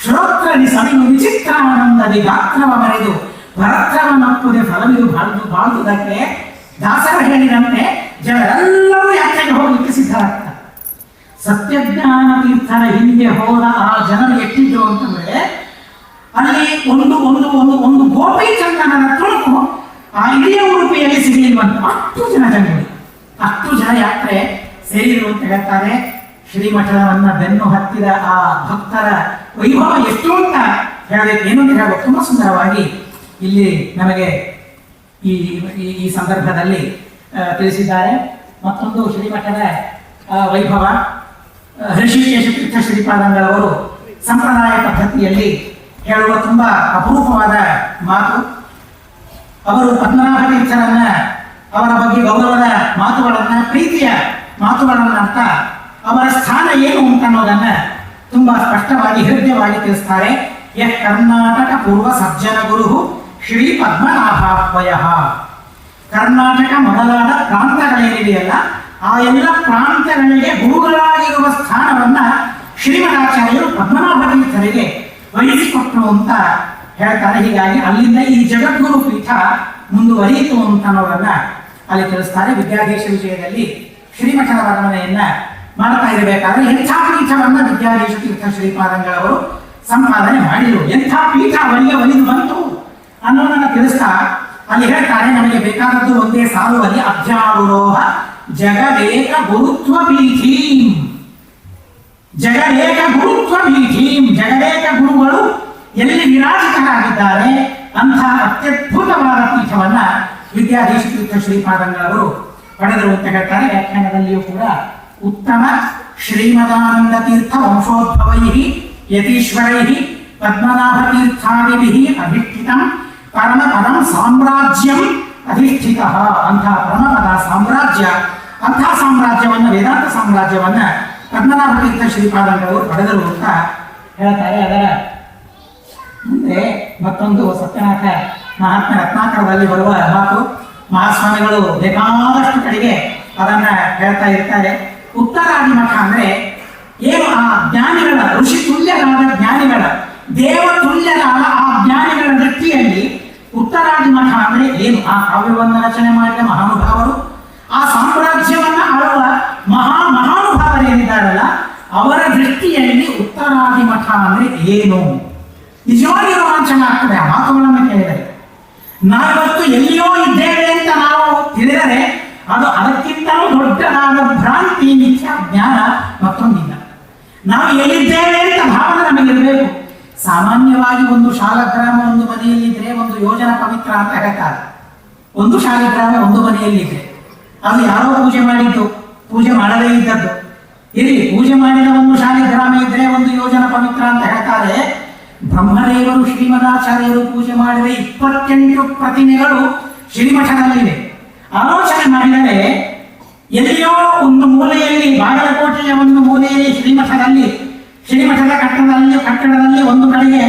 ಶ್ರೋತ್ರದಿ ಸವಿನು ವಿಚಿತ್ರಾನಂದದಿ ಗಾತ್ರವ ಮರೆದು ಭರತ್ರವ ನಪ್ಪುದೆ ಫಲವಿದು ಬಾಳ್ದು ಬಾಳುವುದಕ್ಕೆ ದಾಸರ ಹೇಳಿದಂತೆ ಜನರೆಲ್ಲರೂ ಯಾತ್ರೆಗೆ ಹೋಗಲಿಕ್ಕೆ ಸಿದ್ಧರಾಗ್ತಾರೆ ಸತ್ಯಜ್ಞಾನ ತೀರ್ಥರ ಹಿಂದೆ ಹೋದ ಆ ಜನರು ಎಟ್ಟಿದ್ರು ಅಂತಂದ್ರೆ ಅಲ್ಲಿ ಒಂದು ಒಂದು ಒಂದು ಒಂದು ಗೋಪಿ ಚಂದನನ ತುಣುಕು ಆ ಇಡೀ ಉಡುಪಿಯಲ್ಲಿ ಸಿಗಲಿಲ್ವಂತ ಅಷ್ಟು ಜನ ಜನಗಳು ಅಷ್ಟು ಜನ ಯಾತ್ರೆ ಸೇರಿರು ಅಂತ ಹೇಳ್ತಾರೆ. ಶ್ರೀಮಠವನ್ನ ಬೆನ್ನು ಹತ್ತಿದ ಆ ಭಕ್ತರ ವೈಭವ ಎಷ್ಟು ಅಂತ ಹೇಳಬೇಕು ಏನು ಅಂತ ಹೇಳಬೇಕು ತುಂಬಾ ಸುಂದರವಾಗಿ ಇಲ್ಲಿ ನಮಗೆ ಈ, ಈ- ಸಂದರ್ಭದಲ್ಲಿ ತಿಳಿಸಿದ್ದಾರೆ. ಮತ್ತೊಂದು ಶ್ರೀಮಠದ ವೈಭವ ಹೃಷಿಕೇಶ ತೀರ್ಥ ಶ್ರೀಪಾದಂಗಳವರು ಸಂಪ್ರದಾಯ ಪದ್ಧತಿಯಲ್ಲಿ ಹೇಳುವ ತುಂಬಾ ಅಪರೂಪವಾದ ಮಾತು. ಅವರು ಪದ್ಮನಾಭ ತೀರ್ಥರನ್ನ ಅವರ ಬಗ್ಗೆ ಗೌರವದ ಮಾತುಗಳನ್ನ, ಪ್ರೀತಿಯ ಮಾತುಗಳನ್ನ ಅಂತ ಅವರ ಸ್ಥಾನ ಏನು ಅಂತ ಅನ್ನೋದನ್ನ ತುಂಬಾ ಸ್ಪಷ್ಟವಾಗಿ ಹೃದಯವಾಗಿ ತಿಳಿಸ್ತಾರೆ. ಯಹ ಕರ್ನಾಟಕ ಪೂರ್ವ ಸಜ್ಜನ ಗುರು ಶ್ರೀ ಪದ್ಮನಾಭಾತ್ವಯ. ಕರ್ನಾಟಕ ಮೊದಲಾದ ಪ್ರಾಂತಗಳೇನಿದೆಯಲ್ಲ ಆ ಎಲ್ಲ ಪ್ರಾಂತಗಳಿಗೆ ಗುರುಗಳಾಗಿರುವ ಸ್ಥಾನವನ್ನ ಶ್ರೀಮಠಾಚಾರ್ಯರು ಪದ್ಮನಾಭ ತೀರ್ಥರಿಗೆ ವಹಿಸಿಕೊಟ್ರು ಅಂತ ಹೇಳ್ತಾರೆ. ಹೀಗಾಗಿ ಅಲ್ಲಿಂದ ಈ ಜಗದ್ಗುರು ಪೀಠ ಮುಂದುವರಿಯಿತು ಅಂತ ಅನ್ನೋದನ್ನ ಅಲ್ಲಿ ತಿಳಿಸ್ತಾರೆ. ವಿದ್ಯಾಧೀಶ ವಿಷಯದಲ್ಲಿ ಶ್ರೀಮಠದ ವರ್ಣನೆಯನ್ನ ಮಾಡ್ತಾ ಇರಬೇಕಾದ್ರೆ ಎಂಥ ಪೀಠವನ್ನ ವಿದ್ಯಾಧೀಶ ತೀರ್ಥ ಶ್ರೀಪಾದಂಗಳವರು ಸಂಪಾದನೆ ಮಾಡಿದರು ಎಂಥ ಪೀಠ ಅವರಿಗೆ ಒಲಿದು ಬಂತು. ಅನ್ನೋದನ್ನ ತಿಳಿಸ್ತಾ ಅಲ್ಲಿ ಹೇಳ್ತಾರೆ, ನಮಗೆ ಬೇಕಾದದ್ದು ಒಂದೇ ಸಾಲುವಲ್ಲಿ ಅಧ್ಯಾರೋಹ ಜಗದೇಕ ಗುರುತ್ವ ಪೀಠೀಂ ಜಗದೇಕ ಗುರುತ್ವ ಪೀಠೀಂ ಜಗದೇಕ ಗುರುಗಳು ಎಲ್ಲಿ ವಿರಾಜಿತರಾಗಿದ್ದಾರೆ ಅಂತಹ ಅತ್ಯದ್ಭುತವಾದ ಪೀಠವನ್ನ ವಿದ್ಯಾಧೀಶ ತೀರ್ಥ ಶ್ರೀಪಾದಂಗಳವರು ಪಡೆದರು ಅಂತ ಹೇಳ್ತಾರೆ. ವ್ಯಾಖ್ಯಾನದಲ್ಲಿಯೂ ಕೂಡ ಉತ್ತಮ ಶ್ರೀಮದಾನಂದ ತೀರ್ಥ ವಂಶೋದ್ಭವೈ ಯತೀಶ್ವರೈ ಪದ್ಮನಾಭ ಅಧಿಷ್ಠಿತ ಅಧಿಷ್ಠಿತಂ ಪರಮಪದಂ ಸಾಮ್ರಾಜ್ಯಂ ಅಧಿಷ್ಠಿತ ಅಂತಹ ಪರಮಪದ ಸಾಮ್ರಾಜ್ಯ ಅಂಥ ಸಾಮ್ರಾಜ್ಯವನ್ನು ವೇದಾಂತ ಸಾಮ್ರಾಜ್ಯವನ್ನು ಪದ್ಮನಾಭತೀರ್ಥ ಪಡೆದರು ಅಂತ ಹೇಳ್ತಾರೆ. ಅದರ ಮುಂದೆ ಮತ್ತೊಂದು ಸತ್ಯನಾಥ ಮಹಾತ್ಮ ರತ್ನಾಕರದಲ್ಲಿ ಬರುವ ಮಾತು, ಮಹಾಸ್ವಾಮಿಗಳು ಬೇಕಾದಷ್ಟು ಕಡೆಗೆ ಅದನ್ನ ಹೇಳ್ತಾ ಇರ್ತಾರೆ. ಉತ್ತರಾದಿ ಮಠ ಅಂದ್ರೆ ಏನು? ಆ ಜ್ಞಾನಿಗಳ ಋಷಿ ತುಲ್ಯರಾದ ಜ್ಞಾನಿಗಳ, ದೇವ ತುಲ್ಯರಾದ ಆ ಜ್ಞಾನಿಗಳ ದೃಷ್ಟಿಯಲ್ಲಿ ಉತ್ತರಾದಿ ಮಠ ಅಂದ್ರೆ ಏನು? ಆ ಕಾವ್ಯವನ್ನು ರಚನೆ ಮಾಡಿದ ಮಹಾನುಭಾವರು. ಆ ಸಾಮ್ರಾಜ್ಯವನ್ನ ಆಳುವ ಮಹಾ ಮಹಾನುಭಾವರೇನಿದ್ದಾರಲ್ಲ ಅವರ ದೃಷ್ಟಿಯಲ್ಲಿ ಉತ್ತರಾದಿ ಮಠ ಅಂದ್ರೆ ಏನು? ನಿಜವಾಗಿ ರೋಮಾಂಚನ ಆಗ್ತದೆ. ಆ ಮಾತುಗಳನ್ನು ಕೇಳಿದರೆ. ನಾವಿವತ್ತು ಎಲ್ಲಿಯೋ ಇದ್ದೇವೆ ಅಂತ ನಾವು ತಿಳಿದರೆ ಅದು ಅದಕ್ಕಿಂತಲೂ ದೊಡ್ಡದಾದ ಭ್ರಾಂತಿ, ಮಿಥ್ಯಾ, ಜ್ಞಾನ ಮತ್ತೊಂದಿಲ್ಲ. ನಾವು ಎಲ್ಲಿದ್ದೇವೆ ಅಂತ ಭಾವನೆ ನಮಗಿರಬೇಕು. ಸಾಮಾನ್ಯವಾಗಿ ಒಂದು ಶಾಲಗ್ರಾಮ ಒಂದು ಮನೆಯಲ್ಲಿದ್ರೆ ಒಂದು ಯೋಜನಾ ಪವಿತ್ರ ಅಂತ ಹೇಳ್ತಾರೆ. ಒಂದು ಶಾಲಿಗ್ರಾಮ ಒಂದು ಮನೆಯಲ್ಲಿದೆ ಅದು ಯಾರೋ ಪೂಜೆ ಮಾಡಿದ್ದು, ಪೂಜೆ ಮಾಡದೇ ಇದ್ದದ್ದು. ಇಲ್ಲಿ ಪೂಜೆ ಮಾಡಿದ ಒಂದು ಶಾಲಿಗ್ರಾಮ ಇದ್ರೆ ಒಂದು ಯೋಜನಾ ಪವಿತ್ರ ಅಂತ ಹೇಳ್ತಾರೆ. ಬ್ರಹ್ಮದೇವರು ಶ್ರೀಮದಾಚಾರ್ಯರು ಪೂಜೆ ಮಾಡಿದ ಇಪ್ಪತ್ತೆಂಟು ಪ್ರತಿಮೆಗಳು ಶ್ರೀಮಠದಲ್ಲಿವೆ. ಆಲೋಚನೆ ಮಾಡಿದರೆ ಎಲ್ಲಿಯೋ ಒಂದು ಮೂಲೆಯಲ್ಲಿ ಬಾಗಲಕೋಟೆಯ ಒಂದು ಮೂಲೆಯಲ್ಲಿ ಶ್ರೀಮಠದಲ್ಲಿ, ಶ್ರೀಮಠದ ಕಟ್ಟಡದಲ್ಲಿ ಕಟ್ಟಡದಲ್ಲಿ ಒಂದು ಕಡೆಗೆ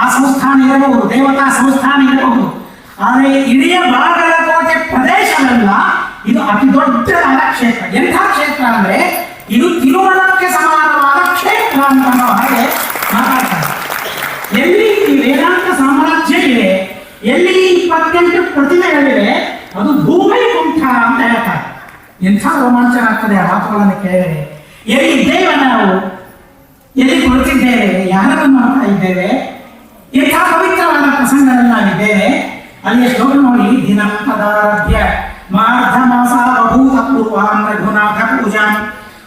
ಆ ಸಂಸ್ಥಾನ ಇರಬಹುದು, ದೇವತಾ ಸಂಸ್ಥಾನ ಇರಬಹುದು. ಆದರೆ ಇಡೀ ಬಾಗಲಕೋಟೆ ಪ್ರದೇಶವೆಲ್ಲ ಇದು ಅತಿ ದೊಡ್ಡದಾದ ಕ್ಷೇತ್ರ. ಎಂಥ ಕ್ಷೇತ್ರ ಅಂದ್ರೆ ಇದು ತಿರುಮಲಕ್ಕೆ ಸಮಾನವಾದ ಕ್ಷೇತ್ರ ಅಂತ ಹಾಗೆ ಮಾತಾಡ್ತಾರೆ. ಎಲ್ಲಿ ವೇದಾಂತ ಸಾಮ್ರಾಜ್ಯ ಇದೆ, ಎಲ್ಲಿ ಇಪ್ಪತ್ತೆಂಟು ಪ್ರತಿಮೆಗಳಿವೆ ಅದು ಭೂಮೈಕುಂಠ ಅಂತ ಹೇಳ್ತಾರೆ. ಎಂಥ ರೋಮಾಂಚನ ಆಗ್ತದೆ ಆ ಮಾತುಗಳನ್ನು ಕೇಳಿದರೆ. ಎಲ್ಲಿ ಇದ್ದೇವೆ ನಾವು? ಎಲ್ಲಿ ಕುಳಿತಿದ್ದೇವೆ? ಯಾರನ್ನು ಮಾಡ್ತಾ ಇದ್ದೇವೆ? ಎಂಥ ಪವಿತ್ರವಾದ ಪ್ರಸಂಗದಲ್ಲಿ ನಾವಿದ್ದೇವೆ ಅಲ್ಲಿ ಶ್ಲೋಕ ನೋಡಿ, ದಿನಪದಾರಭ್ಯ ಮಾರ್ಧ ಮಾಸ ಬಭೂತ ಪೂರ್ವಾಂ ರಘುನಾಥ ಪೂಜಾಂ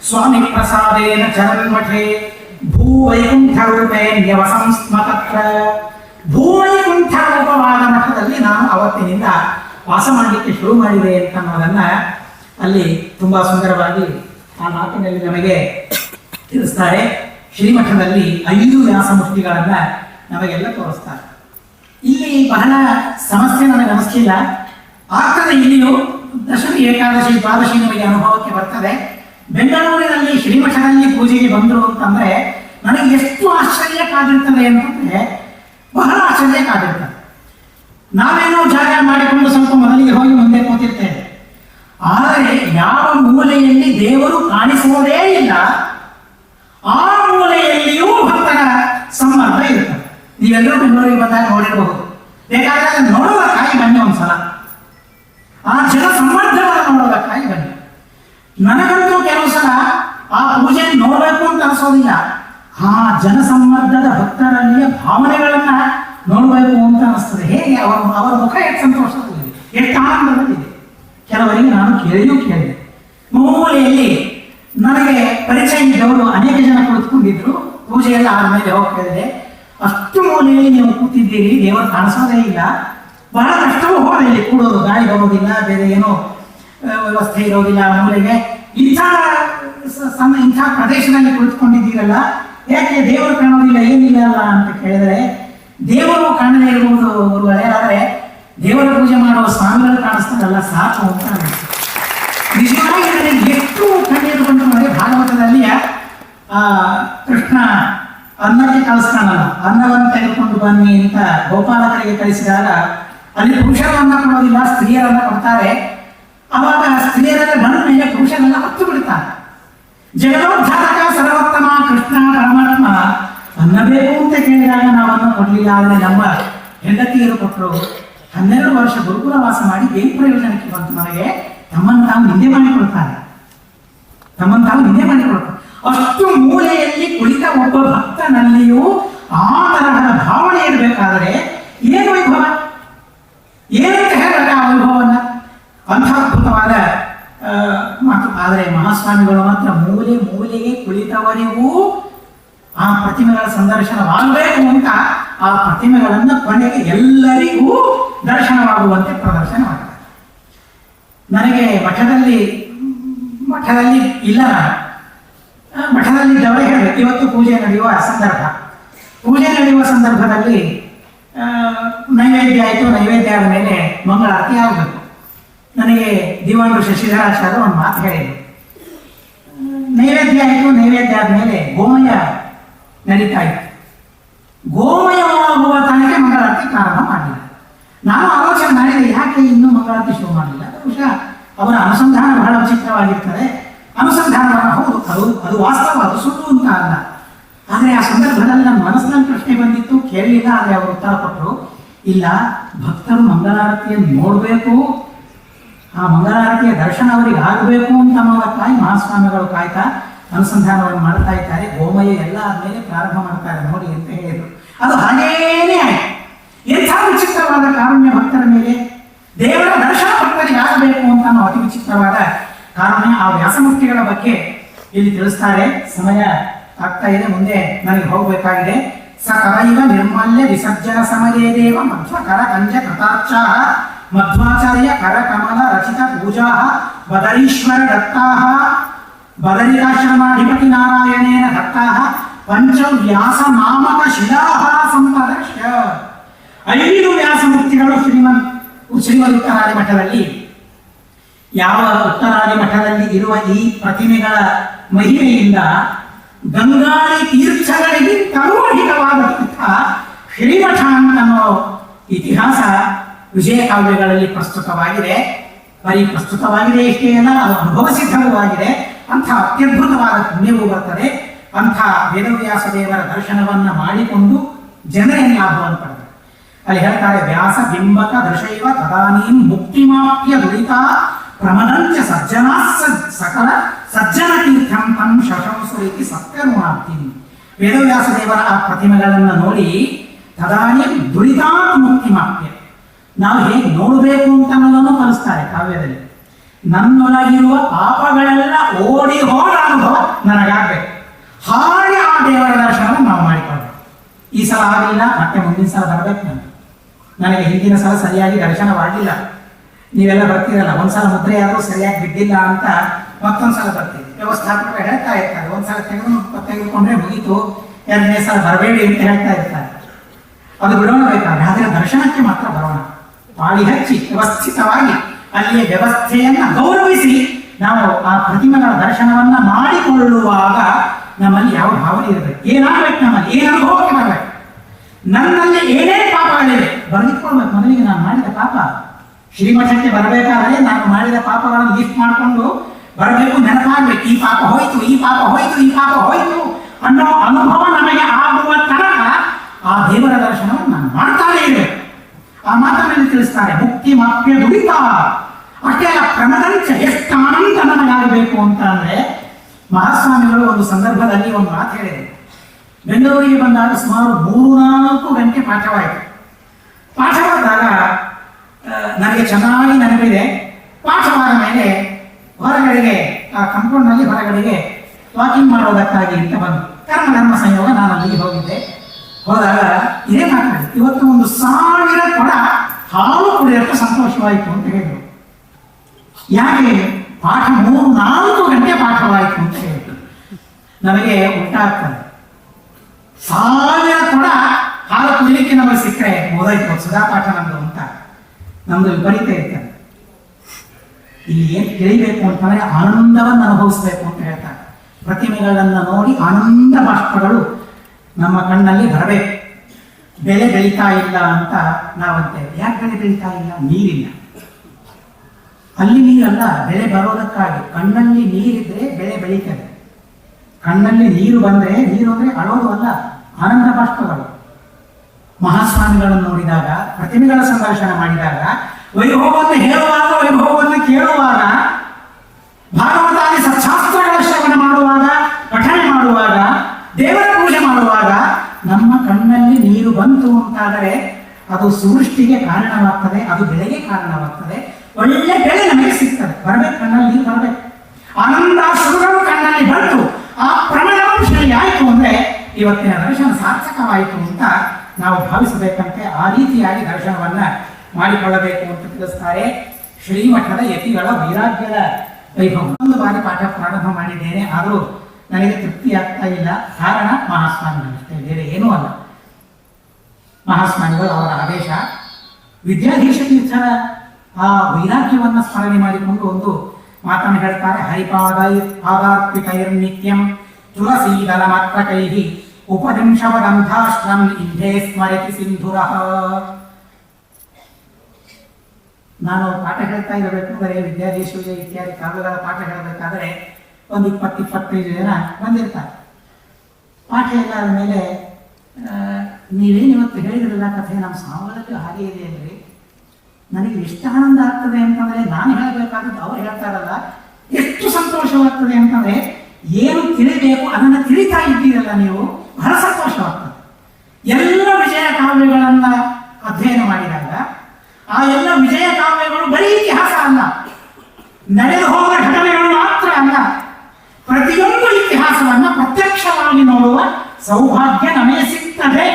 ಸ್ವಾಮಿ ಪ್ರಸಾದೇನ ಚರನ್ಮಠೆ ಭೂವೈಕುಂಠ ರೂಪೇ ನ್ಯವಸಂಸ್ಮತತ್ರ ಸ್ಮ ತತ್ರ ಭೂವೈಕುಂಠ ರೂಪವಾದ ಮಠದಲ್ಲಿ ನಾನು ಅವತ್ತಿನಿಂದ ವಾಸ ಮಾಡಲಿಕ್ಕೆ ಶುರು ಮಾಡಿದೆ ಅಂತ ಅನ್ನೋದನ್ನು ಅಲ್ಲಿ ತುಂಬಾ ಸುಂದರವಾಗಿ ಆ ಮಾತಿನಲ್ಲಿ ನಮಗೆ ತಿಳಿಸ್ತಾರೆ. ಶ್ರೀಮಠದಲ್ಲಿ ಐದು ವ್ಯಾಸಮುಷ್ಟಿಗಳನ್ನು ನಮಗೆಲ್ಲ ತೋರಿಸ್ತಾರೆ. ಇಲ್ಲಿ ಬಹಳ ಸಮಸ್ಯೆ ನನಗೆ ಅನಿಸ್ತಿಲ್ಲ. ಆಗ್ತದೆ ಇಲ್ಲಿಯೂ ದಶಮಿ, ಏಕಾದಶಿ, ದ್ವಾದಶಿ ನಮಗೆ ಅನುಭವಕ್ಕೆ ಬರ್ತದೆ. ಬೆಂಗಳೂರಿನಲ್ಲಿ ಶ್ರೀಮಠದಲ್ಲಿ ಪೂಜೆಗೆ ಬಂದರು ಅಂತಂದ್ರೆ ನನಗೆ ಎಷ್ಟು ಆಶ್ಚರ್ಯ ಕಾದಿರ್ತದೆ ಅಂತಂದ್ರೆ ಬಹಳ ಆಶ್ಚರ್ಯ ಕಾದಿರ್ತದೆ ನಾವೇನೋ ಜಾಗ ಮಾಡಿಕೊಂಡು ಸ್ವಲ್ಪ ಮೊದಲಿಗೆ ಹೋಗಿ ಮುಂದೆ ಕೂತಿರ್ತೇವೆ ಆದರೆ ಯಾವ ಮೂಲೆಯಲ್ಲಿ ದೇವರು ಕಾಣಿಸುವುದೇ ಇಲ್ಲ ಆ ಮೂಲೆಯಲ್ಲಿಯೂ ಭಕ್ತರ ಸಂಬಂಧ ಇದೆ ನೀವೆಲ್ಲರೂ ಬೆಂಗಳೂರಿಗೆ ಬಂದಾಗ ನೋಡಿರಬಹುದು ಬೇಕಾದ್ರೆ ಅದನ್ನ ನೋಡೋದಕ್ಕಾಗಿ ಬನ್ನಿ ಒಂದ್ಸಲ ಆ ಜನ ಸಂವರ್ಧವನ್ನು ನೋಡೋದಕ್ಕಾಗಿ ಬನ್ನಿ ನನಗಂತೂ ಕೆಲವು ಸಲ ಆ ಪೂಜೆ ನೋಡಬೇಕು ಅಂತ ಅನಿಸೋದಿಲ್ಲ ಆ ಜನಸಂವರ್ಧದ ಭಕ್ತರಲ್ಲಿಯ ಭಾವನೆಗಳನ್ನ ನೋಡಬೇಕು ಅಂತ ಅನಿಸ್ತದೆ ಹೇಗೆ ಅವರ ಅವರ ಮುಖ ಎಷ್ಟು ಸಂತೋಷದಲ್ಲಿದೆ ಎಷ್ಟು ಆನಂದದಲ್ಲಿದೆ ಕೆಲವರಿಗೆ ನಾನು ಕೇಳಿಯೂ ಕೇಳಿದೆ ಮೂಲೆಯಲ್ಲಿ ನನಗೆ ಪರಿಚಯ ಇದ್ದವರು ಅನೇಕ ಕುಳಿತುಕೊಂಡಿದ್ರು ಪೂಜೆ ಎಲ್ಲ ಆದ್ಮೇಲೆ ಹೋಗ್ತಾ ಅಷ್ಟು ಮೂಲೆಯಲ್ಲಿ ನೀವು ಕೂತಿದ್ದೀರಿ, ದೇವರು ಕಾಣಿಸೋದೇ ಇಲ್ಲ. ಬಹಳ ಕಷ್ಟವೂ ಹೋದ ಇಲ್ಲಿ ಕೂಡೋದು, ಗಾಳಿ ಬರೋದಿಲ್ಲ, ಬೇರೆ ಏನೋ ವ್ಯವಸ್ಥೆ ಇರೋದಿಲ್ಲ ಮೂಲೆಗೆ. ಇಂಥ ಸಣ್ಣ ಇಂಥ ಪ್ರದೇಶದಲ್ಲಿ ಕುಳಿತುಕೊಂಡಿದ್ದೀರಲ್ಲ, ಯಾಕೆ ದೇವರು ಕಾಣೋದಿಲ್ಲ, ಏನಿಲ್ಲ ಅಲ್ಲ ಅಂತ ಕೇಳಿದ್ರೆ, ದೇವರು ಕಾಣದೇ ಇರಬಹುದು ಗುರುಗಳೇ, ಆದರೆ ದೇವರ ಪೂಜೆ ಮಾಡುವ ಸ್ವಾಮಿಗಳು ಕಾಣಿಸ್ತಾರಲ್ಲ, ಸಾಕು ಅಂತ ನಿಜವಾಗಿ ಎಷ್ಟು ಕಣ್ಣೀರು ಬಂತು ನೋಡಿ, ಭಾಗವತದಲ್ಲಿ ಕೃಷ್ಣ ಅನ್ನಕ್ಕೆ ಕಳಿಸ್ತಾನಲ್ಲ ಅನ್ನವನ್ನು ತೆಗೆದುಕೊಂಡು ಬನ್ನಿ ಅಂತ ಗೋಪಾಲಕರಿಗೆ ಕಳಿಸಿದಾಗ, ಅಲ್ಲಿ ಪುರುಷರನ್ನ ಕೊಡೋದಿಲ್ಲ ಸ್ತ್ರೀಯರನ್ನ ಕೊಡ್ತಾರೆ ಅವಾಗ ಸ್ತ್ರೀಯರಲ್ಲಿ ಬಂದ ಮೇಲೆ ಪುರುಷರನ್ನ ಹತ್ತು ಬಿಡ್ತಾರೆ ಜಗದೋದ್ಧಾರಕ ಸರ್ವೋತ್ತಮ ಕೃಷ್ಣ ಪರಮಾತ್ಮ ಅನ್ನ ಬೇಕು ಅಂತ ಕೇಳಿದಾಗ ನಾವು ಅನ್ನ ಕೊಡ್ಲಿಲ್ಲ ಆದರೆ ನಮ್ಮ ಹೆಂಡತಿಯರು ಕೊಟ್ಟರು ಹನ್ನೆರಡು ವರ್ಷ ಗುರುಕುಲ ವಾಸ ಮಾಡಿ ಏನು ಪ್ರಯೋಜನಕ್ಕೆ ಬಂತು ನನಗೆ ತಮ್ಮನ್ನು ತಾವು ನಿಂದೆ ಮಾಡಿಕೊಳ್ತಾರೆ. ತಮ್ಮನ್ನು ತಾವು ನಿಂದೆ ಮಾಡಿಕೊಳ್ತಾರೆ. ಅಷ್ಟು ಮೂಲೆಯಲ್ಲಿ ಕುಳಿತ ಒಬ್ಬ ಭಕ್ತನಲ್ಲಿಯೂ ಆ ತರಹದ ಭಾವನೆ ಇರಬೇಕಾದ್ರೆ ಏನು ವೈಭವ? ಏನು ಹೇಳಲ್ಲ ಆ ವೈಭವನ್ನ ಆ, ಮಾತು. ಆದರೆ ಮಹಾಸ್ವಾಮಿಗಳು ಮಾತ್ರ ಮೂಲೆ ಮೂಲೆಗೆ ಕುಳಿತವರಿಗೂ ಆ ಪ್ರತಿಮೆಗಳ ಸಂದರ್ಶನವಾಗಬೇಕು ಅಂತ ಆ ಪ್ರತಿಮೆಗಳನ್ನು ಕೊನೆಗೆ ಎಲ್ಲರಿಗೂ ದರ್ಶನವಾಗುವಂತೆ ಪ್ರದರ್ಶನ ಮಾಡ್ತಾರೆ. ನನಗೆ ಮಠದಲ್ಲಿ ಮಠದಲ್ಲಿ ಇಲ್ಲ ಆ, ಮಠದಲ್ಲಿದ್ದವರೇ ಇವತ್ತು ಪೂಜೆ ನಡೆಯುವ ಸಂದರ್ಭ. ಪೂಜೆ ನಡೆಯುವ ಸಂದರ್ಭದಲ್ಲಿ ನೈವೇದ್ಯ ಆಯಿತು ನೈವೇದ್ಯ ಆದ ಮೇಲೆ ಮಂಗಳಾರತಿ ಆಗಬೇಕು. ನನಗೆ ದಿವಾಣರು ಶಶಿಧರಾಚಾರ ಒಂದು ಮಾತು ಹೇಳಿದರು. ನೈವೇದ್ಯ ಆಯಿತು ನೈವೇದ್ಯ ಆದಮೇಲೆ ಗೋಮಯ ನಡೀತಾ ಇತ್ತು. ಗೋಮಯವಾಗುವ ತನಕ ಮಂಗಳಾರತಿ ಪ್ರಾರಂಭ ಮಾಡಿಲ್ಲ ನಾನು ಆಲೋಚನೆ ಮಾಡಿದೆ ಯಾಕೆ ಇನ್ನೂ ಮಂಗಳಾರತಿ ಶುರು ಮಾಡಲಿಲ್ಲ ಬಹುಶಃ ಅವರ ಅನುಸಂಧಾನ ಬಹಳ ವಿಚಿತ್ರವಾಗಿರ್ತದೆ. ಅನುಸಂಧಾನವನ್ನು ಹೌದು ಅದು ಅದು ವಾಸ್ತವ, ಅದು ಸುಳ್ಳು ಅಂತ ಅಲ್ಲ. ಆದರೆ ಆ ಸಂದರ್ಭದಲ್ಲಿ ನನ್ನ ಮನಸ್ಸಿನಲ್ಲಿ ಪ್ರಶ್ನೆ ಬಂದಿತ್ತು ಕೇಳಲಿಲ್ಲ ಆದರೆ ಅವರು ಉತ್ತರ ಕೊಟ್ಟರು ಇಲ್ಲ, ಭಕ್ತರು ಮಂಗಳಾರತಿಯನ್ನು ನೋಡಬೇಕು, ಆ ಮಂಗಳಾರತಿಯ ದರ್ಶನ ಅವರಿಗೆ ಆಗಬೇಕು ಅಂತ ಅನ್ನೋದಕ್ಕಾಗಿ ಮಹಾಸ್ವಾಮಿಗಳು ಕಾಯ್ತಾ ಅನುಸಂಧಾನವನ್ನು ಮಾಡ್ತಾ ಇದ್ದಾರೆ. ಗೋಮಯ ಎಲ್ಲ ಆದಮೇಲೆ ಪ್ರಾರಂಭ ಮಾಡ್ತಾರೆ ನೋಡಿ ಅಂತ ಹೇಳಿದರು. ಅದು ಹಾಗೇನೇ ಆಯ್ತು. ಎಂಥ ವಿಚಿತ್ರವಾದ ಕಾರುಣ್ಯ ಭಕ್ತರ ಮೇಲೆ ದೇವರ ದರ್ಶನ ಭಕ್ತರಿಗೆ ಆಗಬೇಕು ಅಂತ ನಾವು ಅತಿ ವಿಚಿತ್ರವಾದ ಕಾರುಣ್ಯ ಆ ವ್ಯಾಸಮೂರ್ತಿಗಳ ಬಗ್ಗೆ ಇಲ್ಲಿ ತಿಳಿಸ್ತಾರೆ. ಸಮಯ ಆಗ್ತಾ ಇದೆ, ಮುಂದೆ ನನಗೆ ಹೋಗಬೇಕಾಗಿದೆ. ಸಕಲೈವ ನಿರ್ಮಲ್ಯ ವಿಸರ್ಜನ ಸಮಯೇ ದೇವ, ಮಧ್ವಕರ ಕಂಜ ಕೃತಾರ್ಚ ಮಧ್ವಾಚಾರ್ಯ ಕರ ಕಮಲ ರಚಿತ ಪೂಜಾ ಬದರೀಶ್ವರ ದತ್ತಾ ಬದರಿಕಾಶ್ರಮಾಧಿಪತಿ ನಾರಾಯಣೇನ ದತ್ತಾ ಪಂಚ ವ್ಯಾಸ ನಾಮಕ ಶಿಲಾ ಸಂಪದರ್ಶ ಐದು ವ್ಯಾಸಮೂರ್ತಿಗಳು ಶ್ರೀಮನ್ ಶ್ರೀಮದ್ ಉತ್ತರಾದಿ ಮಠದಲ್ಲಿ ಯಾವ ಉತ್ತರಾದಿ ಮಠದಲ್ಲಿ ಇರುವ ಈ ಪ್ರತಿಮೆಗಳ ಮಹಿಮೆಯಿಂದ ಗಂಗಾಳಿ ತೀರ್ಥಗಳಿಗೆ ಅಧಿಕವಾದ ತೀರ್ಥ ಶ್ರೀಮಠ ಅಂತನ್ನೋ ಇತಿಹಾಸ ವಿಜಯ ಕಾವ್ಯಗಳಲ್ಲಿ ಪ್ರಸ್ತುತವಾಗಿದೆ. ಬರೀ ಪ್ರಸ್ತುತವಾಗಿದೆ ಇಷ್ಟೇ ಅಲ್ಲ, ಅದು ಅನುಭವ ಸಿದ್ಧವಾಗಿದೆ. ಅಂಥ ಅತ್ಯದ್ಭುತವಾದ ಪುಣ್ಯವೂ ಬರ್ತದೆ. ಅಂಥ ವೇದವ್ಯಾಸ ದೇವರ ದರ್ಶನವನ್ನು ಮಾಡಿಕೊಂಡು ಜನರೇನು ಲಾಭವನ್ನು ಪಡೆದರು ಅಲ್ಲಿ ಹೇಳ್ತಾರೆ, ವ್ಯಾಸ ಬಿಂಬಕ ದೃಶೈವ ತದಾನೀಂ ಮುಕ್ತಿಮಾಪ್ಯ ದುರಿತ ಪ್ರಮದಂಚ ಸಜ್ಜನಾ ಸಕಲ ಸಜ್ಜನ ತೀರ್ಥಂ ತಂ ಶಶಂಸು ರೀತಿ ವೇದವ್ಯಾಸ ದೇವರ ಆ ಪ್ರತಿಮೆಗಳನ್ನು ನೋಡಿ ತದಾನಿ ದುರಿತಾತ್ ಮುಕ್ತಿಮಾಪ್ಯ ನಾವು ಹೇಗೆ ನೋಡಬೇಕು ಅಂತ ಅನ್ನೋದನ್ನು ಕಲಿಸ್ತಾರೆ ಕಾವ್ಯದಲ್ಲಿ. ನನ್ನೊಳಗಿರುವ ಪಾಪಗಳೆಲ್ಲ ಓಡಿ ಹೋದ ಅನುಭವ ನನಗಾಗಬೇಕು. ಹಾಗೆ ಆ ದೇವರ ದರ್ಶನವನ್ನು ನಾವು ಮಾಡಿಕೊಳ್ಬೇಕು ಈ ಸಲ ಆಗಲಿಲ್ಲ ಮತ್ತೆ ಮುಂದಿನ ಸಲ ಬರಬೇಕು ನಾನು. ನನಗೆ ಹಿಂದಿನ ಸಲ ಸರಿಯಾಗಿ ದರ್ಶನವಾಗಿಲ್ಲ ನೀವೆಲ್ಲ ಬರ್ತೀರಲ್ಲ, ಒಂದ್ಸಲ ಮುದ್ರೆ ಆದರೂ ಸರಿಯಾಗಿ ಬಿದ್ದಿಲ್ಲ ಅಂತ ಮತ್ತೊಂದ್ಸಲ ಬರ್ತೀವಿ ವ್ಯವಸ್ಥಾಪಕರು ಹೇಳ್ತಾ ಇರ್ತಾರೆ, ಒಂದ್ಸಲ ತೆಗೆದು ತೆಗೆದುಕೊಂಡ್ರೆ ಮುಗೀತು, ಎರಡನೇ ಸಲ ಬರಬೇಡಿ ಅಂತ ಹೇಳ್ತಾ ಇರ್ತಾರೆ. ಅದು ಬಿಡೋಣ ಬೇಕಾದ್ರೆ, ಆದರೆ ದರ್ಶನಕ್ಕೆ ಮಾತ್ರ ಬರೋಣ. ಪಾಳಿ ಹಚ್ಚಿ, ವ್ಯವಸ್ಥಿತವಾಗಿ ಅಲ್ಲಿಯ ವ್ಯವಸ್ಥೆಯನ್ನ ಗೌರವಿಸಿ ನಾವು ಆ ಪ್ರತಿಮೆಗಳ ದರ್ಶನವನ್ನ ಮಾಡಿಕೊಳ್ಳುವಾಗ ನಮ್ಮಲ್ಲಿ ಯಾವ ಭಾವನೆ ಇರಬೇಕು? ಏನಾಗಬೇಕು ನಮ್ಮಲ್ಲಿ? ಏನು ಅನುಭವಕ್ಕೆ ಬರಬೇಕು? ನನ್ನಲ್ಲಿ ಏನೇ ಪಾಪಗಳಿವೆ? ಬರೆದಿಟ್ಕೊಳ್ಬೇಕು. ಮೊದಲಿಗೆ ನಾನು ಮಾಡಿದ ಪಾಪ. ಶ್ರೀಮಠಕ್ಕೆ ಬರಬೇಕಾದ್ರೆ ನಾನು ಮಾಡಿದ ಪಾಪಗಳನ್ನು ಲಿಸ್ಟ್ ಮಾಡಿಕೊಂಡು ಬರಬೇಕು, ನೆನಪಾಗ್ಬೇಕು, ಈ ಪಾಪ ಹೋಯ್ತು, ಈ ಪಾಪ ಹೋಯ್ತು, ಈ ಪಾಪ ಹೋಯ್ತು ಅನ್ನೋ ಅನುಭವ ನಮಗೆ ಆಗುವ ತನಕ ಆ ದೇವರ ದರ್ಶನವನ್ನು ನಾನು ಮಾಡ್ತಾನೆ ಇರಬೇಕು ಆ ಮಾತನ್ನು ತಿಳಿಸ್ತಾರೆ, ಮುಕ್ತಿ ಮಾಪ್ಯ ದುಡಿತ. ಅಷ್ಟೇ ಆ ಪ್ರಮದಂಚ ಎಷ್ಟು ಆನಂದ ನನಗಾಗಬೇಕು ಅಂತ ಅಂದ್ರೆ ಮಹಾಸ್ವಾಮಿಗಳು ಒಂದು ಸಂದರ್ಭದಲ್ಲಿ ಒಂದು ಮಾತು ಹೇಳಿದರು. ಬೆಂಗಳೂರಿಗೆ ಬಂದಾಗ ಸುಮಾರು ಮೂರು ನಾಲ್ಕು ಗಂಟೆ ಪಾಠವಾಯಿತು. ಪಾಠವಾದಾಗ ನನಗೆ ಚೆನ್ನಾಗಿ ನೆನಪಿದೆ. ಪಾಠವಾದ ಮೇಲೆ ಹೊರಗಡೆಗೆ, ಆ ಕಂಪೌಂಡ್ನಲ್ಲಿ ಹೊರಗಡೆಗೆ ವಾಕಿಂಗ್ ಮಾಡೋದಕ್ಕಾಗಿ ಅಂತ ಬಂದು ಕರ್ಮ, ಧರ್ಮ ಸಂಯೋಗ ನಾನು ಅಲ್ಲಿಗೆ ಹೋಗಿದ್ದೆ. ಹೋದಾಗ ಇದೇ ಮಾತಾಡಿ, ಇವತ್ತು ಒಂದು ಸಾವಿರ ಕೊಡ ಹಾಲು ಕುಡಿಯೋಕ್ಕೆ ಸಂತೋಷವಾಯಿತು ಅಂತ ಹೇಳಿದರು. ಯಾಕೆ? ಪಾಠ ಮೂರು ನಾಲ್ಕು ಗಂಟೆ ಪಾಠವಾಯಿತು ಅಂತ ಹೇಳಿದ್ರು. ನನಗೆ ಉಂಟಾಗ್ತದೆ ಸಾವಿರ ಕೊಡ ಹಾಲು ಕುಡಿಯಲಿಕ್ಕೆ ನಮಗೆ ಸಿಕ್ಕರೆ ಓದಾಯ್ತು ಸುಧಾ ಪಾಠ ನಮ್ದು ನಮ್ದು ವಿಪರೀತ ಇರ್ತಾರೆ. ಇಲ್ಲಿ ಏನ್ ತಿಳಿಬೇಕು ಅಂತಂದ್ರೆ ಆನಂದವನ್ನು ಅನುಭವಿಸ್ಬೇಕು ಅಂತ ಹೇಳ್ತಾರೆ. ಪ್ರತಿಮೆಗಳನ್ನ ನೋಡಿ ಆನಂದ ಬಾಷ್ಪಗಳು ನಮ್ಮ ಕಣ್ಣಲ್ಲಿ ಬರಬೇಕು. ಬೆಳೆ ಬೆಳೀತಾ ಇಲ್ಲ ಅಂತ ನಾವಂತೇವೆ ಯಾಕೆ ಬೆಳೆ ಬೆಳೀತಾ ಇಲ್ಲ? ನೀರಿಲ್ಲ. ಅಲ್ಲಿ ನೀರಲ್ಲ, ಬೆಳೆ ಬರೋದಕ್ಕಾಗಿ. ಕಣ್ಣಲ್ಲಿ ನೀರಿದ್ರೆ ಬೆಳೆ ಬೆಳೀತದೆ. ಕಣ್ಣಲ್ಲಿ ನೀರು ಬಂದ್ರೆ, ನೀರು ಅಂದ್ರೆ ಅಳೋದು ಅಲ್ಲ, ಆನಂದ ಬಾಷ್ಪಗಳು. ಮಹಾಸ್ವಾಮಿಗಳನ್ನು ನೋಡಿದಾಗ, ಪ್ರತಿಮೆಗಳ ಸಂದರ್ಶನ ಮಾಡಿದಾಗ ವೈಭವವನ್ನು ಹೇಳುವಾಗ ವೈಭವವನ್ನು ಕೇಳುವಾಗ, ಭಾಗವತಾದಿ ಸತ್ಶಾಸ್ತ್ರಗಳ ಶ್ರವಣ ಮಾಡುವಾಗ, ಪಠನೆ ಮಾಡುವಾಗ, ದೇವರ ಪೂಜೆ ಮಾಡುವಾಗ ನಮ್ಮ ಕಣ್ಣಲ್ಲಿ ನೀರು ಬಂತು ಅಂತಾದರೆ ಅದು ಸೃಷ್ಟಿಗೆ ಕಾರಣವಾಗ್ತದೆ, ಅದು ಬೆಳೆಗೆ ಕಾರಣವಾಗ್ತದೆ. ಒಳ್ಳೆ ಬೆಳೆ ನಮಗೆ ಸಿಗ್ತದೆ, ಬರಬೇಕು ಕಣ್ಣಲ್ಲಿ ನೀರು ಬರಬೇಕು. ಆನಂದ ಸುರಗಳು ಕಣ್ಣಲ್ಲಿ ಬಂತು, ಆ ಪ್ರಮಾಣವಂಶದಲ್ಲಿ ಆಯಿತು ಅಂದ್ರೆ ಇವತ್ತಿನ ದರ್ಶನ ಸಾರ್ಥಕವಾಯಿತು ಅಂತ ನಾವು ಭಾವಿಸಬೇಕಂತೆ ಆ ರೀತಿಯಾಗಿ ದರ್ಶನವನ್ನ ಮಾಡಿಕೊಳ್ಳಬೇಕು ಅಂತ ತಿಳಿಸ್ತಾರೆ ಶ್ರೀಮಠದ ಯತಿಗಳ ವೈರಾಗ್ಯದ ವೈಭವ. ಒಂದು ಬಾರಿ ಪಾಠ ಪ್ರಾರಂಭ ಮಾಡಿದ್ದೇನೆ, ಆದರೂ ನನಗೆ ತೃಪ್ತಿ ಆಗ್ತಾ ಇಲ್ಲ. ಕಾರಣ ಮಹಾಸ್ವಾಮಿಗಳಷ್ಟೇ, ಬೇರೆ ಏನೂ ಅಲ್ಲ. ಮಹಾಸ್ವಾಮಿಗಳು ಅವರ ಆದೇಶ ವಿದ್ಯಾಧೀಶ ತೀರ್ಥರ ಆ ವೈರಾಗ್ಯವನ್ನು ಸ್ಮರಣೆ ಮಾಡಿಕೊಂಡು ಒಂದು ಮಾತನ್ನು ಹೇಳ್ತಾರೆ ಹರಿಪಾದ ಪಾದಾರ್ಪಿತೈರ್ ನಿತ್ಯಂ ತುಳಸೀದಲ ಮಾತ್ರ ಕೈಹಿ ಉಪದಿಂಶವದಂಧಾಶ್ರಂ ಇಂಧೇ ಸ್ಮರತಿ ಸಿಂಧುರಃ ನಾನು ಪಾಠ ಹೇಳ್ತಾ ಇರಬೇಕಾದರೆ ವಿದ್ಯಾಧೀಶರಿಗೆ ಇತ್ಯಾದಿ ಕಾಲದ ಪಾಠ ಹೇಳಬೇಕಾದ್ರೆ ಒಂದು ಇಪ್ಪತ್ತು ಇಪ್ಪತ್ತೈದು ಜನ ಬಂದಿರ್ತಾರೆ. ಪಾಠ ಎಲ್ಲ ಆದಮೇಲೆ ನೀವೇನು ಇವತ್ತು ಹೇಳಿದ್ರಲ್ಲ ಕಥೆ, ನಮ್ಮ ಸಾಮೂಹಿಕ ಹಾಗೆ ಇದೆ ಅಂದರೆ ನನಗೆ ಎಷ್ಟು ಆನಂದ ಆಗ್ತದೆ ಅಂತಂದರೆ, ನಾನು ಹೇಳಬೇಕಾದದ್ದು ಅವ್ರು ಹೇಳ್ತಾರಲ್ಲ, ಎಷ್ಟು ಸಂತೋಷವಾಗ್ತದೆ ಅಂತಂದರೆ, ಏನು ತಿಳಿಬೇಕು ಅದನ್ನು ತಿಳಿತಾ ಇದ್ದೀರಲ್ಲ ನೀವು? ಬಹಳ ಎಲ್ಲ ವಿಜಯ ಕಾವ್ಯಗಳನ್ನ ಅಧ್ಯಯನ ಮಾಡಿದಾಗ, ಆ ಎಲ್ಲ ವಿಜಯ ಕಾವ್ಯಗಳು ಬರೀ ಇತಿಹಾಸ ಅಲ್ಲ, ನಡೆದು ಹೋದ ಘಟನೆಗಳು ಮಾತ್ರ ಅಲ್ಲ, ಪ್ರತಿಯೊಂದು ಇತಿಹಾಸವನ್ನ ಪ್ರತ್ಯಕ್ಷವಾಗಿ ನೋಡುವ ಸೌಭಾಗ್ಯ ನಮಗೆ ಸಿಗ್ತದೆ.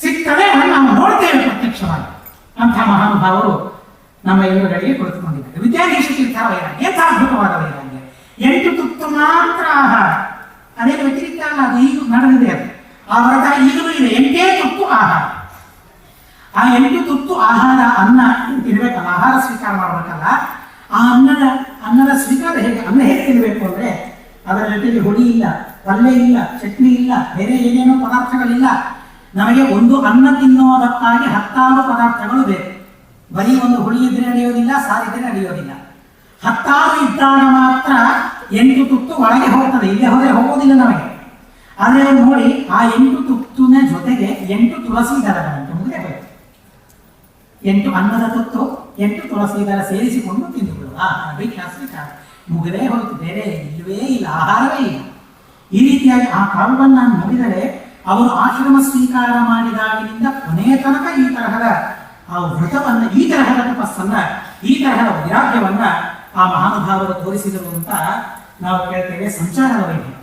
ಸಿಗ್ತದೆ ನಾವು ನೋಡ್ತೇವೆ ಪ್ರತ್ಯಕ್ಷವಾಗಿ. ಅಂಥ ಮಹಾನುಭಾವರು ನಮ್ಮ ಇವರುಗಳಿಗೆ ಕುಳಿತುಕೊಂಡಿದ್ದಾರೆ. ವಿದ್ಯಾಧೀಶ ತೀರ್ಥ ವೈರಾಗ್ಯ ಎಂಥ ಅದ್ಭುತವಾದ ವೈರಾಗ್ಯ. ಎಂಟು ತುತ್ತು ಮಾತ್ರ ಆಹಾರ. ಅದೇನು ವ್ಯತಿರಿಕ್ತ ಅಲ್ಲ ಅದು ಈಗ ನಡೆದಿದೆ ಅದು. ಆ ವ್ರತ ಈಗಲೂ ಇದೆ. ಎಂಟೇ ತುತ್ತು ಆಹಾರ. ಆ ಎಂಟು ತುತ್ತು ಆಹಾರ ಅನ್ನ ತಿನ್ಬೇಕಲ್ಲ ಆಹಾರ ಸ್ವೀಕಾರ ಮಾಡಬೇಕಲ್ಲ. ಆ ಅನ್ನದ ಅನ್ನದ ಸ್ವೀಕಾರ ಹೇಗೆ? ಅನ್ನ ಹೇಗೆ ತಿನ್ಬೇಕು ಅಂದ್ರೆ ಅದರ ಜೊತೆಗೆ ಹುಳಿ ಇಲ್ಲ ಪಲ್ಯ ಇಲ್ಲ, ಚಟ್ನಿ ಇಲ್ಲ, ಬೇರೆ ಏನೇನೋ ಪದಾರ್ಥಗಳಿಲ್ಲ. ನಮಗೆ ಒಂದು ಅನ್ನ ತಿನ್ನೋದಕ್ಕಾಗಿ ಹತ್ತಾರು ಪದಾರ್ಥಗಳು ಬೇಕು. ಬರೀ ಒಂದು ಹುಳಿ ಇದ್ರೆ ನಡೆಯೋದಿಲ್ಲ, ಸಾರಿದ್ರೆ ನಡೆಯೋದಿಲ್ಲ. ಹತ್ತಾರು ಇದ್ದಾಗ ಮಾತ್ರ ಎಂಟು ತುತ್ತು ಒಳಗೆ ಹೋಗ್ತದೆ. ಇಲ್ಲಿ ಹೋದರೆ ಹೋಗೋದಿಲ್ಲ ನಮಗೆ. ಆದರೆ ಅವ್ರು ನೋಡಿ, ಆ ಎಂಟು ತುತ್ತಿನ ಜೊತೆಗೆ ಎಂಟು ತುಳಸಿ ದರ ಮುಂದೆ ಎಂಟು ಅನ್ನದ ತುತ್ತು, ಎಂಟು ತುಳಸಿ ದಳ ಸೇರಿಸಿಕೊಂಡು ತಿಂದುಕೊಳ್ಳುವ ಅಭಿಖ್ಯಾಸ ಮುಗಿದೇ ಹೋಯ್ತು. ಬೇರೆ ಇಲ್ಲವೇ ಇಲ್ಲ, ಆಹಾರವೇ ಇಲ್ಲ. ಈ ರೀತಿಯಾಗಿ ಆ ಕಾವ್ಯವನ್ನು ನಾನು ನೋಡಿದರೆ, ಅವರು ಆಶ್ರಮ ಸ್ವೀಕಾರ ಮಾಡಿದಾಗಿನಿಂದ ಕೊನೆಯ ತನಕ ಈ ತರಹದ ಆ ವ್ರತವನ್ನು, ಈ ತರಹದ ತಪಸ್ಸನ್ನ, ಈ ತರಹದ ವೈರಾಗ್ಯವನ್ನ ಆ ಮಹಾನುಭಾವರು ತೋರಿಸಿದರು ಅಂತ ನಾವು ಕೇಳ್ತೇವೆ ಸಂಚಾರ ವೈಭವ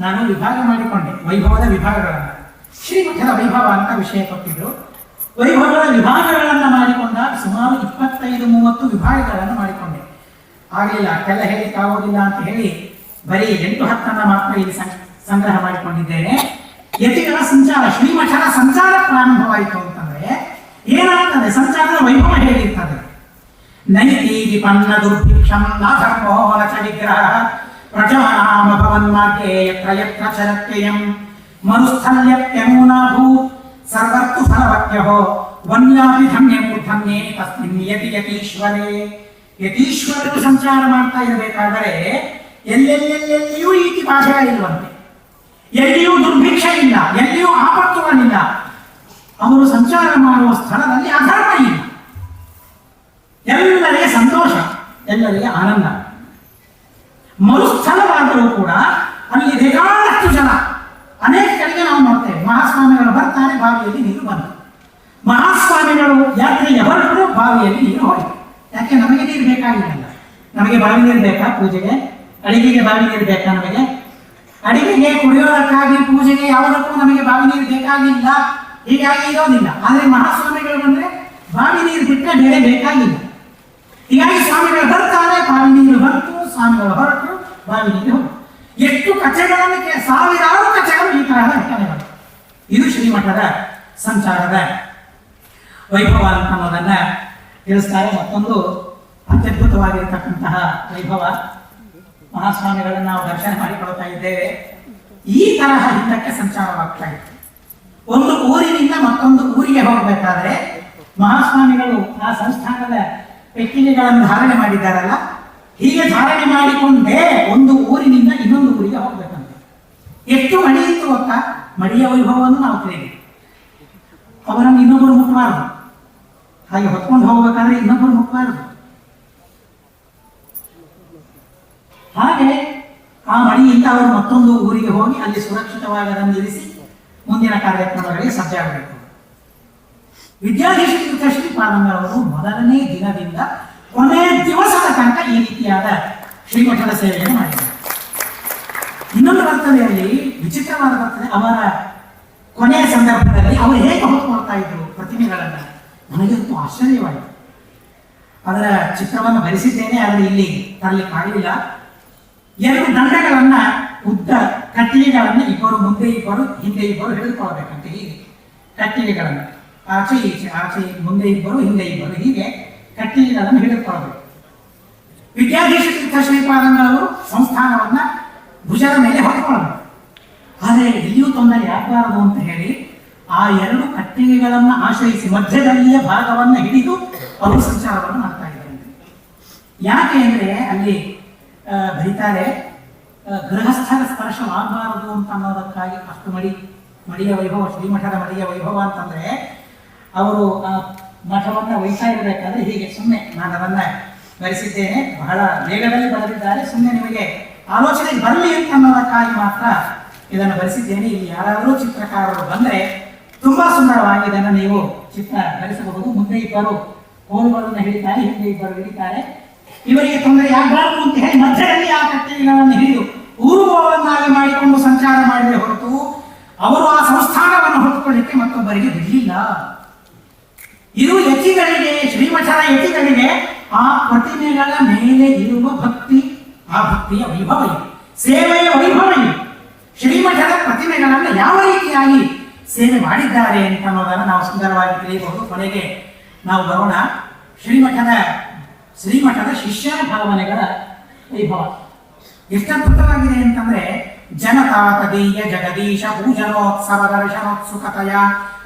ನಾನು ವಿಭಾಗ ಮಾಡಿಕೊಂಡೆ, ವೈಭವದ ವಿಭಾಗಗಳನ್ನ. ಶ್ರೀಮಠದ ವೈಭವ ಅಂತ ವಿಷಯ ಕೊಟ್ಟಿದ್ರು. ವೈಭವದ ವಿಭಾಗಗಳನ್ನ ಮಾಡಿಕೊಂಡ ಸುಮಾರು ಇಪ್ಪತ್ತೈದು, ಮೂವತ್ತು ವಿಭಾಗಗಳನ್ನು ಮಾಡಿಕೊಂಡೆ. ಆಗಲಿಲ್ಲ ಕೆಲ ಹೇಳಿಕ್ಕಾಗೋದಿಲ್ಲ ಅಂತ ಹೇಳಿ ಬರೀ ಎಂಟು ಹತ್ತನ್ನ ಮಾತ್ರ ಇಲ್ಲಿ ಸಂಗ್ರಹ ಮಾಡಿಕೊಂಡಿದ್ದೇನೆ. ಯತಿಗಳ ಸಂಚಾರ, ಶ್ರೀಮಠದ ಸಂಚಾರ ಪ್ರಾರಂಭವಾಯಿತು ಅಂತಂದ್ರೆ ಏನಾಗ್ತದೆ? ಸಂಚಾರದ ನೈತಿ ವಿಪನ್ನ ದುರ್ಭಿಕ್ಷಂ ನಾಧರ್ಮೋ ನ ಚ ವಿಗ್ರಹ ಪ್ರಜಾನಾಮ ಭವನ್ಮಾರ್ಗೇ ಯತ್ರ ಯತ್ರ ಚರತ್ಯಯಂ ಮರುಸ್ಥಲ್ಯಪ್ಯಮೂನಾಭೂ ಸರ್ವತ್ತು ಫಲವತ್ಯಹೋ. ವನ್ಯಾಪಿ ಧನ್ಯ ಮೂರ್ಧನ್ಯೇ ತಸ್ಮಿನ್ ಯತಿ ಯತೀಶ್ವರೇ. ಯತೀಶ್ವರರು ಸಂಚಾರ ಮಾಡ್ತಾ ಇರಬೇಕಾದರೆ ಎಲ್ಲೆಲ್ಲೆಲ್ಲೆಲ್ಲಿಯೂ ಈತಿ ಭಾಷೆಗಳಿಲ್ವಂತೆ ಎಲ್ಲಿಯೂ ದುರ್ಭಿಕ್ಷ ಇಲ್ಲ, ಎಲ್ಲಿಯೂ ಆಪತ್ತುಗಳಿಲ್ಲ ಅವರು ಸಂಚಾರ ಮಾಡುವ ಸ್ಥಳದಲ್ಲಿ ಅಧರ್ಮ ಇಲ್ಲ. ಎಲ್ಲರಿಗೆ ಸಂತೋಷ, ಎಲ್ಲರಿಗೆ ಆನಂದ. ಮರುಸ್ಥಳವಾದರೂ ಕೂಡ ಅಲ್ಲಿ ಬೇಕಾದಷ್ಟು ಜನ, ಅನೇಕ ಕಡೆಗೆ ನಾವು ನೋಡ್ತೇವೆ. ಮಹಾಸ್ವಾಮಿಗಳು ಬರ್ತಾರೆ, ಬಾವಿಯಲ್ಲಿ ನೀರು ಬಂತು ಮಹಾಸ್ವಾಮಿಗಳು ಯಾತ್ರೆಗೆ ಹೊರಟರು, ಬಾವಿಯಲ್ಲಿ ನೀರು ಹೋಯಿತು. ಯಾಕೆ? ನಮಗೆ ನೀರು ಬೇಕಾಗಿಲ್ಲ ನಮಗೆ ಬಾವಿ ನೀರು ಬೇಕಾ ಪೂಜೆಗೆ? ಅಡಿಗೆಗೆ ಬಾವಿ ನೀರು ಬೇಕಾ ನಮಗೆ? ಅಡಿಗೆಗೆ ಕುಡಿಯೋದಕ್ಕಾಗಿ ಪೂಜೆಗೆ ಯಾವುದಕ್ಕೂ ನಮಗೆ ಬಾವಿ ನೀರು ಬೇಕಾಗಿಲ್ಲ. ಹೀಗಾಗಿ ಇರೋದಿಲ್ಲ. ಆದರೆ ಮಹಾಸ್ವಾಮಿಗಳು ಬಂದ್ರೆ ಬಾವಿ ನೀರು ಬಿಟ್ಟರೆ ಬೇರೆ ಬೇಕಾಗಿಲ್ಲ. ಹೀಗಾಗಿ ಸ್ವಾಮಿಗಳು ಬರ್ತಾರೆ ಬಾವಿ ನೀರು ಬಂತು ಸ್ವಾಮಿಗಳು ಹೊರಟು ಬಾವಿ ನೀರು ಎಷ್ಟು ಕಚೆಗಳನ್ನು ಸಾವಿರಾರು ಕಚೆಗಳು ಈ ತರಹದ ಇದು ಶ್ರೀಮಠದ ಸಂಚಾರದ ವೈಭವ ಅಂತ ಅನ್ನೋದನ್ನ ತಿಳಿಸ್ತಾರೆ. ಮತ್ತೊಂದು ಅತ್ಯದ್ಭುತವಾಗಿರ್ತಕ್ಕಂತಹ ವೈಭವ. ಮಹಾಸ್ವಾಮಿಗಳನ್ನು ನಾವು ದರ್ಶನ ಮಾಡಿಕೊಳ್ತಾ ಇದ್ದೇವೆ. ಈ ತರಹ ಹಿಂದಕ್ಕೆ ಸಂಚಾರವಾಗ್ತಾ ಇತ್ತು ಒಂದು ಊರಿನಿಂದ ಮತ್ತೊಂದು ಊರಿಗೆ ಹೋಗಬೇಕಾದ್ರೆ ಮಹಾಸ್ವಾಮಿಗಳು ಆ ಸಂಸ್ಥಾನದ ಪೆಟ್ಟಿಗೆಗಳನ್ನು ಧಾರಣೆ ಮಾಡಿದ್ದಾರಲ್ಲ? ಹೀಗೆ ಧಾರಣೆ ಮಾಡಿಕೊಂಡೇ ಒಂದು ಊರಿನಿಂದ ಇನ್ನೊಂದು ಊರಿಗೆ ಹೋಗ್ಬೇಕಂತೆ. ಎಷ್ಟು ಮಡಿ ಇತ್ತು ಗೊತ್ತಾ? ಮಡಿಯ ವೈಭವವನ್ನು ನಾವು ತಿಳಿದಿವಿ ಅವರನ್ನು ಇನ್ನೊಬ್ಬರು ಮುಟ್ಟಬಾರದು ಹಾಗೆ ಹೊತ್ಕೊಂಡು ಹೋಗ್ಬೇಕಾದ್ರೆ ಇನ್ನೊಬ್ಬರು ಮುಟ್ಟಬಾರದು ಹಾಗೆ ಆ ಮಡಿಯಿಂದ ಅವರು ಮತ್ತೊಂದು ಊರಿಗೆ ಹೋಗಿ ಅಲ್ಲಿ ಸುರಕ್ಷಿತವಾಗಿ ಅದನ್ನು ಇರಿಸಿ ಮುಂದಿನ ಕಾರ್ಯಕ್ರಮಗಳಿಗೆ ಸಜ್ಜಾಗಬೇಕು. ವಿದ್ಯಾಧೀಶ ಶ್ರೀಪಾದಂಗಳವರು ಮೊದಲನೇ ದಿನದಿಂದ ಕೊನೆಯ ದಿವಸದ ತನಕ ಈ ರೀತಿಯಾದ ಶ್ರೀಮಠದ ಸೇವೆಯನ್ನು ಮಾಡಿದ್ದಾರೆ ಇನ್ನೊಂದು ವರ್ತನೆಯಲ್ಲಿ, ವಿಚಿತ್ರವಾದ ವರ್ತನೆ, ಅವರ ಕೊನೆಯ ಸಂದರ್ಭದಲ್ಲಿ ಅವರು ಹೇಗೆ ಹೊತ್ಕೊಳ್ತಾ ಇದ್ರು ಪ್ರತಿಮೆಗಳನ್ನ? ನನಗಂತೂ ಆಶ್ಚರ್ಯವಾಯಿತು. ಅದರ ಚಿತ್ರವನ್ನು ಬರೆಸಿದ್ದೇನೆ, ಆದರೆ ಇಲ್ಲಿ ತರಲಿಕ್ಕೆ ಕಾಣಲಿಲ್ಲ ಎರಡು ದಂಡಗಳನ್ನ, ಉದ್ದ ಕಟ್ಟಿಗೆಗಳನ್ನ ಇಬ್ಬರು, ಮುಂದೆ ಇಬ್ಬರು, ಹಿಂದೆ ಇಬ್ಬರು ಹಿಡಿದುಕೊಳ್ಬೇಕಂತೆ ಹೀಗೆ ಕಟ್ಟಿಗೆಗಳನ್ನ. ಆಚೆ ಈಚೆ, ಆಚೆ ಮುಂದೆ ಇಬ್ಬರು, ಹಿಂದೆ ಇಬ್ಬರು. ಹೀಗೆ ಕಟ್ಟಿಲಿನ ಅದನ್ನು ಹಿಡಿದುಕೊಳ್ಳಬೇಕು. ವಿದ್ಯಾಧೀಶ ತೀರ್ಥ ಶ್ರೀಪಾದಂಗಳವರು ಸಂಸ್ಥಾನವನ್ನ ಭುಜದ ಮೇಲೆ ಹೊತ್ಕೊಳ್ಳಬೇಕು ಆದರೆ ಇಲ್ಲಿಯೂ ತೊಂದರೆ ಆಗಬಾರದು ಅಂತ ಹೇಳಿ ಆ ಎರಡು ಕಟ್ಟಿಗೆಗಳನ್ನು ಆಶ್ರಯಿಸಿ ಮಧ್ಯದಲ್ಲಿಯ ಭಾಗವನ್ನು ಹಿಡಿದು ಅವರು ಸಂಚಾರವನ್ನು ಮಾಡ್ತಾ ಇದ್ದಾರೆ. ಯಾಕೆ ಅಂದ್ರೆ ಅಲ್ಲಿ ಬರೀತಾರೆ ಗೃಹಸ್ಥರ ಸ್ಪರ್ಶವಾಗಬಾರದು ಅಂತ ಅನ್ನೋದಕ್ಕಾಗಿ ಅಷ್ಟು ಮಡಿ, ಮಡಿಯ ವೈಭವ, ಶ್ರೀಮಠದ ಮಡಿಯ ವೈಭವ ಅಂತಂದ್ರೆ ಅವರು, ಆ, ಮಠವನ್ನ ಒಯ್ತಾ ಇರಬೇಕಾದ್ರೆ ಹೀಗೆ ಸುಮ್ಮನೆ ನಾನು ಅದನ್ನ ಬರೆಸಿದ್ದೇನೆ ಬಹಳ ವೇಗದಲ್ಲಿ ಬರೆದಿದ್ದಾರೆ. ಸುಮ್ಮನೆ ನಿಮಗೆ ಆಲೋಚನೆ ಬರಲಿ ಅಂತ ಅನ್ನೋದಕ್ಕಾಗಿ ಮಾತ್ರ ಇದನ್ನು ಬರೆಸಿದ್ದೇನೆ. ಇಲ್ಲಿ ಯಾರಾದರೂ ಚಿತ್ರಕಾರರು ಬಂದರೆ ತುಂಬಾ ಸುಂದರವಾಗಿ ಇದನ್ನು ನೀವು ಚಿತ್ರ ಬರೆಸಬಹುದು. ಮುಂದೆ ಇಬ್ಬರು ಕೋಲುಗಳನ್ನು ಹಿಡಿತಾರೆ, ಹಿಂದೆ ಇಬ್ಬರು ಹಿಡಿತಾರೆ. ಇವರಿಗೆ ತೊಂದರೆ ಆಗಬಾರದು ಅಂತ ಹೇಳಿ ಮಧ್ಯದಲ್ಲಿ ಆ ಕಟ್ಟೆಗಳನ್ನು ಹಿಡಿದು ಊರುಗೋವನ್ನಾಗಿ ಮಾಡಿಕೊಂಡು ಸಂಚಾರ ಮಾಡಿದರೆ ಹೊರತು ಅವರು ಆ ಸಂಸ್ಥಾನವನ್ನು ಹೊರತುಕೊಳ್ಳಿಕ್ಕೆ ಮತ್ತೊಬ್ಬರಿಗೆ ಬಿಡಲಿಲ್ಲ. ಇದು ಯತಿಗಳಿಗೆ ಶ್ರೀಮಠದ ಯತಿಗಳಿಗೆ ಆ ಪ್ರತಿಮೆಗಳ ಮೇಲೆ ಇರುವ ಭಕ್ತಿ, ಆ ಭಕ್ತಿಯ ವೈಭವ ಇದೆ. ಸೇವೆಯ ವೈಭವ ಇದೆ. ಶ್ರೀಮಠದ ಪ್ರತಿಮೆಗಳನ್ನು ಯಾವ ರೀತಿಯಾಗಿ ಸೇವೆ ಮಾಡಿದ್ದಾರೆ ಅಂತ ಅನ್ನೋದನ್ನು ನಾವು ಸುಂದರವಾಗಿ ತಿಳಿಯಬಹುದು. ಕೊನೆಗೆ ನಾವು ಬರೋಣ. ಶ್ರೀಮಠದ ಶ್ರೀಮಠದ ಶಿಷ್ಯ ಭಾವನೆಗಳ ವೈಭವ. ಎಷ್ಟು ಅದ್ಭುತವಾಗಿದೆ ಅಂತಂದ್ರೆ ಜನತಾ ತದೀಯ ಜಗದೀಶ ಪೂಜನೋತ್ಸವ ದರ್ಶನೋತ್ಸುಕತೆಯ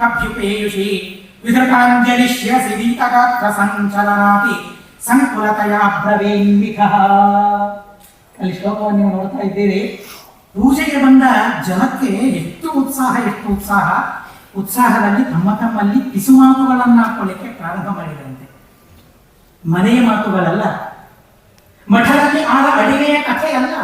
ಅಭ್ಯುಪೇಯುಷಿ ವಿಧೃತಾಂಜಲಿ ಶಿರಸಿ ದೀತಗಾತ್ರ ಸಂಚಲನಾತಿ ಸಂಕುಲತೆಯ ಬ್ರವೀನ್ವಿಖ ಅಲ್ಲಿ ಶ್ಲೋಕವನ್ನು ನೀವು ನೋಡ್ತಾ ಇದ್ದೀರಿ. ಪೂಜೆಗೆ ಬಂದ ಜನಕ್ಕೆ ಎಷ್ಟು ಉತ್ಸಾಹ ಎಷ್ಟು ಉತ್ಸಾಹ? ಉತ್ಸಾಹದಲ್ಲಿ ತಮ್ಮ ತಮ್ಮಲ್ಲಿ ಪಿಸುಮಾತುಗಳನ್ನು ಹಾಕೊಳ್ಳಿಕ್ಕೆ ಪ್ರಾರಂಭ ಮಾಡಿದಂತೆ. ಮನೆಯ ಮಾತುಗಳಲ್ಲ. ಮಠದಲ್ಲಿ ಆದ ಅಡಿಗೆಯ ಕಥೆ ಅಲ್ಲ